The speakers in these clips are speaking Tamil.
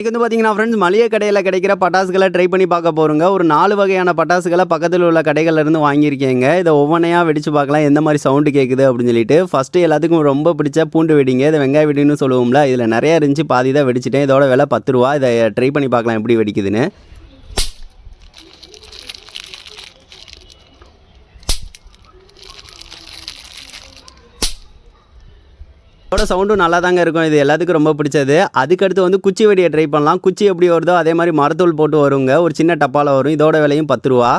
இன்னைக்கு வந்து பார்த்தீங்கன்னா ஃப்ரெண்ட்ஸ் மளிகை கடையில் கிடைக்கிற பட்டாசுகளை ட்ரை பண்ணி பார்க்க போகிறோங்க ஒரு நாலு வகையான பட்டாசுகளை பக்கத்தில் உள்ள கடைகள்ல இருந்து வாங்கியிருக்கேங்க. இதை ஒவ்வொன்றையாக வெடிச்சு பார்க்கலாம். எந்த மாதிரி சவுண்டு கேட்குது அப்படின்னு சொல்லிட்டு. ஃபஸ்ட்டு எல்லாத்துக்கும் ரொம்ப பிடிச்ச பூண்டு வெடிங்க. இதை வெங்காய வெடின்னு சொல்லுவோம்ல இதில் நிறையா இருந்துச்சு. பாதி தான் வெடிச்சிட்டேன். இதோட விலை பத்து ரூபா. இதை ட்ரை பண்ணி பார்க்கலாம் எப்படி வெடிக்குதுன்னு. இதோட சவுண்டும் நல்லா தாங்க இருக்கும். இது எல்லாத்துக்கும் ரொம்ப பிடிச்சது. அதுக்கடுத்து வந்து குச்சி வெடியை ட்ரை பண்ணலாம். குச்சி எப்படி வருதோ அதே மாதிரி மரத்தூள் போட்டு வருங்க. ஒரு சின்ன டப்பாவில் வரும். இதோட விலையும் பத்து ரூபா.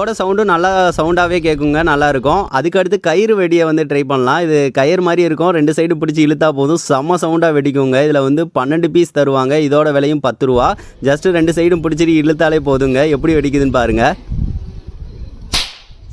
இதோட சவுண்டும் நல்லா சவுண்டாகவே கேட்குங்க நல்லாயிருக்கும். அதுக்கடுத்து கயிறு வெடியை வந்து ட்ரை பண்ணலாம். இது கயிறு மாதிரி இருக்கும். ரெண்டு சைடு பிடிச்சி இழுத்தா போதும். செம்ம சவுண்டாக வெடிக்குங்க. இதில் வந்து பன்னெண்டு பீஸ் தருவாங்க. இதோட விலையும் பத்து ரூபா. ஜஸ்ட்டு ரெண்டு சைடும் பிடிச்சிட்டு இழுத்தாலே போதுங்க. எப்படி வெடிக்குதுன்னு பாருங்கள்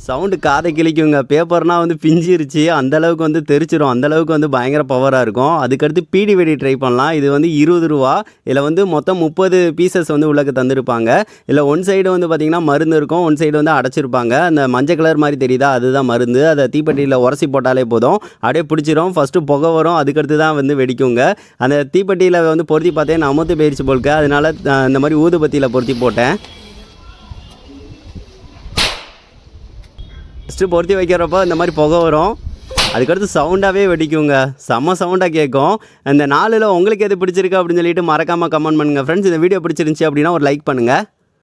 சவுண்டு காதை கிழிக்குங்க. பேப்பர்னால் வந்து பிஞ்சிருச்சு. அந்தளவுக்கு வந்து தெரிச்சிடும் அந்தளவுக்கு வந்து பயங்கர பவராக இருக்கும். அதுக்கடுத்து பீடி வெடி ட்ரை பண்ணலாம். இது வந்து இருபது ரூபா. இதில் வந்து மொத்தம் முப்பது பீசஸ் வந்து உள்ளக்கு தந்திருப்பாங்க. இதில் ஒன் சைடு வந்து பார்த்திங்கன்னா மருந்து இருக்கும். ஒன் சைடு வந்து அடைச்சிருப்பாங்க. அந்த மஞ்சள் கலர் மாதிரி தெரியுதா? அதுதான் மருந்து. அதை தீப்பெட்டியில் உரசி போட்டாலே போதும். அப்படியே பிடிச்சிரும். ஃபஸ்ட்டு புகை வரும். அதுக்கடுத்து தான் வந்து வெடிக்குங்க. அந்த தீப்பெட்டியில் வந்து பொருத்தி பார்த்தேன். அமுத்து போயிடுச்சு போல்க அதனால இந்த மாதிரி ஊதுபத்தியில் பொருத்தி போட்டேன். ஃபஸ்ட்டு பொருத்தி வைக்கிறப்போ இந்த மாதிரி புகை வரும். அதுக்கடுத்து சவுண்டாகவே வெடிக்குங்க. செம்ம சவுண்டாக கேட்கும். இந்த நாளில் உங்களுக்கு எது பிடிச்சிருக்கு அப்படின்னு சொல்லிட்டு மறக்காமல் கமெண்ட் பண்ணுங்கள் ஃப்ரெண்ட்ஸ் இந்த வீடியோ பிடிச்சிருந்துச்சி அப்படின்னா ஒரு லைக் பண்ணுங்கள்